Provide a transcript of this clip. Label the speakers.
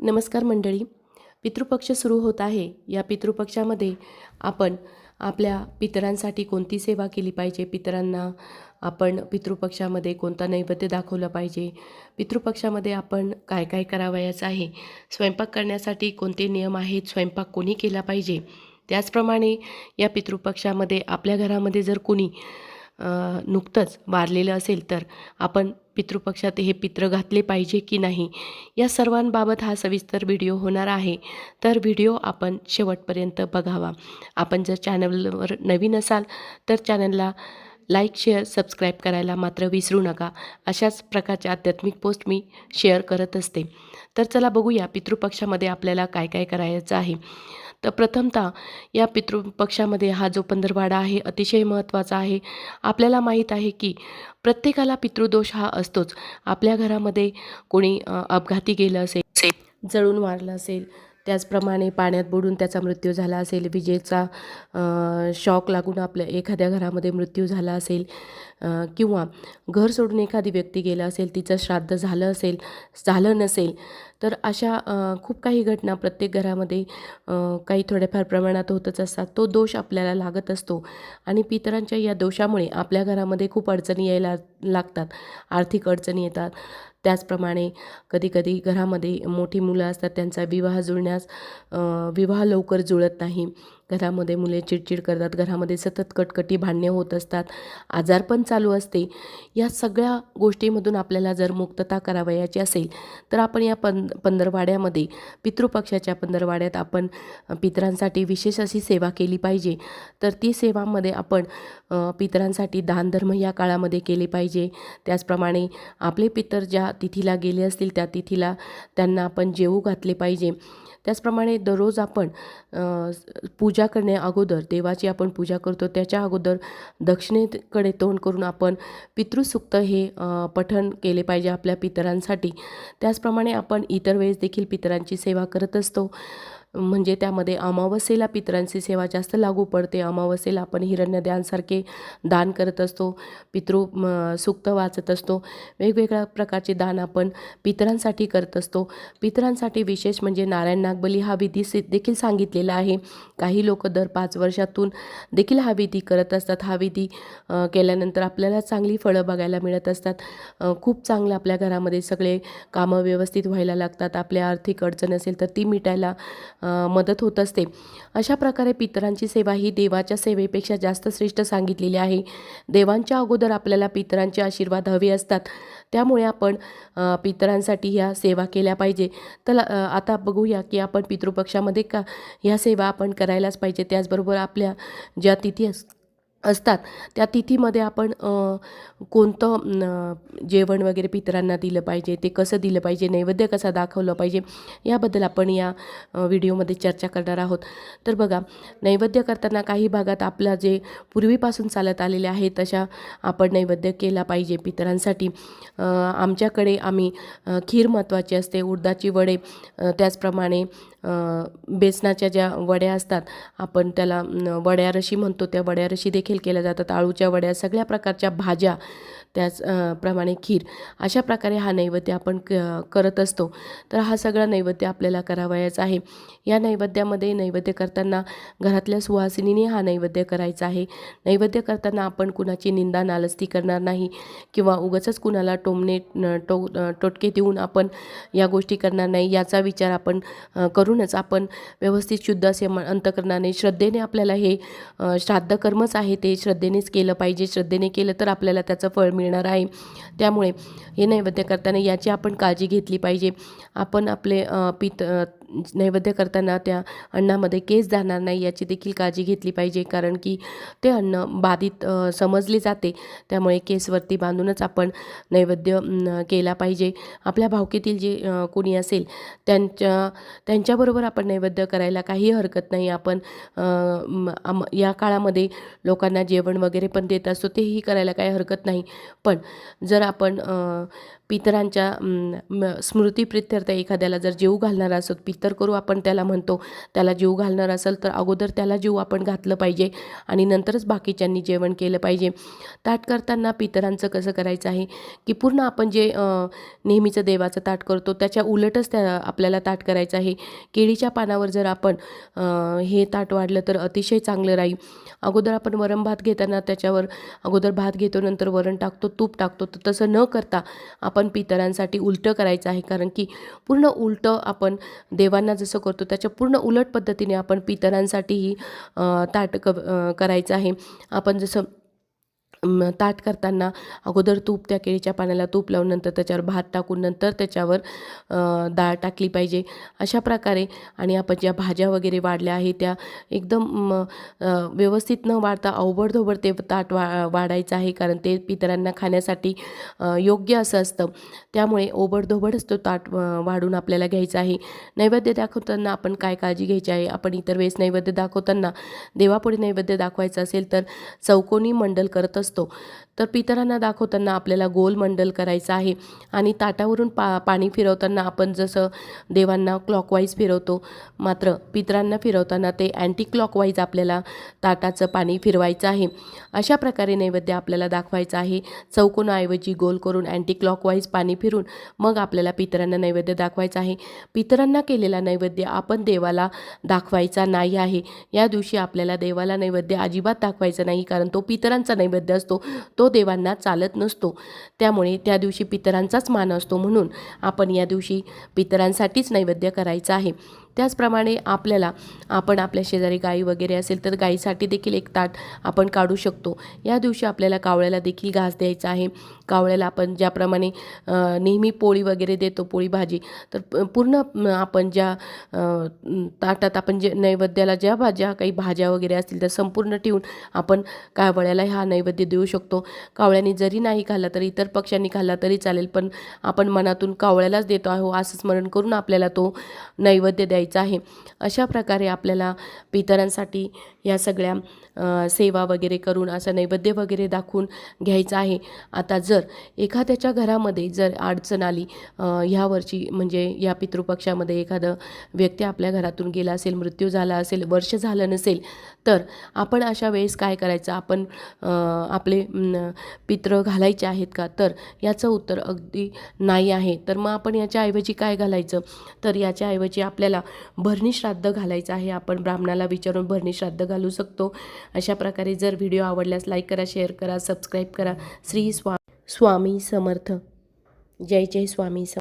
Speaker 1: नमस्कार मंडळी. पितृपक्ष सुरू होत आहे. या पितृपक्षामध्ये आपण आपल्या पितरांसाठी कोणती सेवा केली पाहिजे? पितरांना आपण पितृपक्षामध्ये कोणता नैवेद्य दाखवलं पाहिजे? पितृपक्षामध्ये आपण काय काय करावयाचं आहे? स्वयंपाक करण्यासाठी कोणते नियम आहेत? स्वयंपाक कोणी केला पाहिजे? त्याचप्रमाणे या पितृपक्षामध्ये आपल्या घरामध्ये जर कोणी नुकतंच वारलेलं असेल तर आपण पितृपक्षात हे पित्र घातले पाहिजे की नाही? या सर्वांबाबत हा सविस्तर व्हिडिओ होणार आहे. तर व्हिडिओ आपण शेवटपर्यंत बघावा. आपण जर चॅनलवर नवीन असाल तर चॅनलला लाईक शेअर सबस्क्राईब करायला मात्र विसरू नका. अशाच प्रकारच्या आध्यात्मिक पोस्ट मी शेअर करत असते. तर चला बघूया पितृपक्षामध्ये आपल्याला काय काय करायचं आहे. तर प्रथमतः या पितृपक्षामध्ये हा जो पंधरवाडा आहे अतिशय महत्त्वाचा आहे. आपल्याला माहीत आहे की प्रत्येकाला पितृदोष हा असतोच. आपल्या घरामध्ये कोणी अपघाती गेलं असेल जळून मारलं असेल त्याचप्रमाणे पाण्यात बुडून त्याचा मृत्यू झाला असेल विजेचा शॉक लागून आपल्या एखाद्या घरामध्ये मृत्यू झाला असेल किंवा घर सोडून एखादी व्यक्ती गेला असेल तिचं श्राद्ध झालं असेल झालं नसेल तर अशा खूप काही घटना प्रत्येक घरामध्ये काही थोड्याफार प्रमाणात होतच असतात. तो दोष आपल्याला लागत असतो आणि पितरांच्या या दोषामुळे आपल्या घरामध्ये खूप अडचणी यायला लागतात. आर्थिक अडचणी येतात. त्याचप्रमाणे कधीकधी घरामध्ये मोठी मुलं असतात त्यांचा विवाह जुळण्यास विवाह लवकर जुळत नाही. घरामध्ये मुले चिडचिड करतात घरामध्ये सतत कटकटी भांडणे होत असतात आजार पण चालू असते. या सगळ्या गोष्टीमधून आपल्याला जर मुक्तता करावयाची असेल तर आपण या पं पंधरवाड्यामध्ये पितृपक्षाच्या पंधरवाड्यात आपण पितरांसाठी विशेष अशी सेवा केली पाहिजे. तर ती सेवामध्ये आपण पितरांसाठी दानधर्म या काळामध्ये केले पाहिजे. त्याचप्रमाणे आपले पितर ज्या तिथीला गेले असतील त्या तिथीला त्यांना आपण जेवू घातले पाहिजे. त्याचप्रमाणे दररोज आपण पूजा करण्या अगोदर देवाची आपण पूजा करतो त्याच्या अगोदर दक्षिणेकडे तोंड करून आपण पितृसुक्त हे पठण केले पाहिजे आपल्या पितरांसाठी. त्याचप्रमाणे आपण इतर वेळेस देखील पितरांची सेवा करत असतो. म्हणजे त्यामध्ये अमावस्येला पितरांची सेवा जास्त लागू पडते. अमावस्येला आपण हिरण्यद्यांसारखे दान करत असतो पितृ सुक्त वाचत असतो. वेगवेगळ्या प्रकारचे दान आपण पितरांसाठी करत असतो. पितरांसाठी विशेष म्हणजे नारायण नागबली हा विधी सि- देखील सांगितलेला आहे. काही लोक दर पाच वर्षातून देखील हा विधी करत असतात. हा विधी केल्यानंतर आपल्याला चांगली फळं बघायला मिळत असतात. खूप चांगलं आपल्या घरामध्ये सगळे कामं व्यवस्थित व्हायला लागतात. आपल्या आर्थिक अडचण असेल तर ती मिटायला मदत होत असते. अशा प्रकारे पितरांची सेवा ही देवाच्या सेवेपेक्षा जास्त श्रेष्ठ सांगितलेली आहे. देवांच्या अगोदर आपल्याला पितरांचे आशीर्वाद हवे असतात. त्यामुळे आपण पितरांसाठी ह्या सेवा केल्या पाहिजे. तर आता बघूया की आपण पितृपक्षामध्ये का ह्या सेवा आपण करायलाच पाहिजे. त्याचबरोबर आपल्या ज्या तिथी असतात. त्या तिथीमध्ये आपण कोणतं जेवण वगैरे पितरांना दिलं पाहिजे ते कसं दिलं पाहिजे नैवेद्य कसा दाखवलं पाहिजे याबद्दल आपण या व्हिडिओमध्ये चर्चा करणार आहोत. तर बघा नैवेद्य करताना काही भागात आपला जे पूर्वीपासून चालत आलेले आहे तशा आपण नैवेद्य केला पाहिजे पितरांसाठी. आमच्याकडे आम्ही खीर महत्त्वाची असते उडदाची वडे त्याचप्रमाणे बेसनाच्या ज्या वड्या असतात आपण त्याला वड्या रशी म्हणतो त्या वड्यारशी देखील केल्या जातात. आळूच्या वड्या सगळ्या प्रकारच्या भाज्या त्याच प्रमाणे खीर अशा प्रकारे हा नैवेद्य आपण क करत असतो. तर हा सगळा नैवेद्य आपल्याला करावयाचा आहे. या नैवेद्यामध्ये नैवेद्य करताना घरातल्या सुवासिनीने हा नैवेद्य करायचा आहे. नैवेद्य करताना आपण कुणाची निंदा नालस्ती करणार नाही किंवा उगाचच कुणाला टोमणे टो टोटके देऊन आपण या गोष्टी करणार नाही याचा विचार आपण करू करूनच आपण व्यवस्थित शुद्ध असे म अंतकरणाने श्रद्धेने आपल्याला हे श्राद्ध कर्मच आहे ते श्रद्धेनेच केलं पाहिजे. श्रद्धेने केलं तर आपल्याला त्याचं फळ मिळणार आहे. त्यामुळे हे नैवेद्य करताना याची आपण काळजी घेतली पाहिजे. आपण आपले पित नैवेद्य करताना त्या अन्नामध्ये केस जाणार नाही याची देखील काळजी घेतली पाहिजे. कारण की ते अन्न बाधित समजले जाते. त्यामुळे केसवरती बांधूनच आपण नैवेद्य केला पाहिजे. आपल्या भावकीतील जे कोणी असेल त्यांच्या त्यांच्याबरोबर आपण नैवेद्य करायला काही हरकत नाही. आपण या काळामध्ये लोकांना जेवण वगैरे पण देत असतो. तेही करायला काही हरकत नाही. पण जर आपण पितरांच्या म- स्मृतीप्रित्यर्थ एखाद्याला जर जीव घालणार असत पितर करू आपण त्याला म्हणतो त्याला जीव घालणार असेल तर अगोदर त्याला जीव आपण घातलं पाहिजे आणि नंतरच बाकीच्यांनी जेवण केलं पाहिजे. ताट करताना पितरांचं कसं करायचं आहे की पूर्ण आपण जे नेहमीचं देवाचं ताट करतो त्याच्या उलटच त्या आपल्याला ताट करायचं आहे. केळीच्या पानावर जर आपण हे ताट वाढलं तर अतिशय चांगलं राहील. अगोदर आपण वरण भात घेताना त्याच्यावर अगोदर भात घेतो नंतर वरण टाकतो तूप टाकतो तर तसं न करता आपण आपण पितरांसाठी उलटं करायचं आहे. कारण की पूर्ण उलटं आपण देवांना जसं करतो त्याच्या पूर्ण उलट पद्धतीने आपण पितरांसाठीही ताट क करायचं आहे. आपण जसं ताट करताना अगोदर तूप त्या केळीच्या पाण्याला तूप लावून नंतर त्याच्यावर भात टाकून नंतर त्याच्यावर डाळ टाकली पाहिजे. अशा प्रकारे आणि आपण ज्या भाज्या वगैरे वाढल्या आहे त्या एकदम म, व्यवस्थित न वाढता अवबडधोबड ते ताट वा वाढायचं आहे. कारण ते पितरांना खाण्यासाठी योग्य असं असतं. त्यामुळे ओबडधोबडच तो ताट वाढून आपल्याला घ्यायचा आहे. नैवेद्य दाखवताना आपण काय काळजी घ्यायची आहे? आपण इतर वेळेस नैवेद्य दाखवताना देवापुढे नैवेद्य दाखवायचं असेल तर चौकोनी मंडल करत असतो. supuesto तर पितरांना दाखवताना आपल्याला गोल मंडल करायचं आहे. आणि ताटावरून पा पाणी फिरवताना आपण जसं देवांना क्लॉकवाईज फिरवतो मात्र पितरांना फिरवताना ते अँटी क्लॉकवाईज आपल्याला ताटाचं पाणी फिरवायचं आहे. अशा प्रकारे नैवेद्य आपल्याला दाखवायचं आहे. चौकोनाऐवजी गोल करून अँटी क्लॉकवाईज पाणी फिरून मग आपल्याला पितरांना नैवेद्य दाखवायचं आहे. पितरांना केलेला नैवेद्य आपण देवाला दाखवायचा नाही आहे. या दिवशी आपल्याला देवाला नैवेद्य अजिबात दाखवायचं नाही कारण तो पितरांचा नैवेद्य असतो. तो देवांना चालत नसतो. त्यामुळे त्या दिवशी पितरांचाच मान असतो म्हणून आपण या दिवशी पितरांसाठीच नैवेद्य करायचं आहे. त्याचप्रमाणे आपल्याला आपण आपल्या शेजारी गाई वगैरे असेल तर गाईसाठी देखील एक ताट आपण काढू शकतो. या दिवशी आपल्याला कावळ्याला देखील घास द्यायचा आहे. कावळ्याला आपण ज्याप्रमाणे नेहमी पोळी वगैरे देतो पोळी भाजी तर प- पूर्ण आपण ज्या ताटात आपण जे नैवेद्याला ज्या भाज्या काही भाज्या वगैरे असतील त्या संपूर्ण ठेवून आपण कावळ्याला हा नैवेद्य देऊ शकतो. कावळ्याने जरी नाही खाल्ला तरी इतर पक्ष्यांनी खाल्ला तरी चालेल पण आपण मनातून कावळ्यालाच देतो आहो असं स्मरण करून आपल्याला तो नैवेद्य द्यायचा आहे. अशा प्रकारे आपल्याला पितरांसाठी या सगळ्या सेवा वगैरे करून असं नैवेद्य वगैरे दाखवून घ्यायचं आहे. आता जर एखाद्याच्या घरामध्ये जर अडचण आली ह्यावरची म्हणजे या पितृपक्षामध्ये एखादं व्यक्ती आपल्या घरातून गेला असेल मृत्यू झाला असेल वर्ष झालं नसेल तर आपण अशा वेळेस काय करायचं? आपण आपले न, पित्र घालायचे आहेत का? तर याचं उत्तर अगदी नाही आहे. तर मग आपण याच्याऐवजी काय घालायचं? तर याच्याऐवजी आपल्याला भरणी श्राद्ध घालायचं आहे. आपण ब्राह्मणाला विचारून भरणी श्राद्ध घाल शकतो. अशा प्रकारे जर व्हिडिओ आवडल्यास लाईक करा शेअर करा सबस्क्राईब करा. श्री स्वा स्वामी समर्थ. जय जय स्वामी सम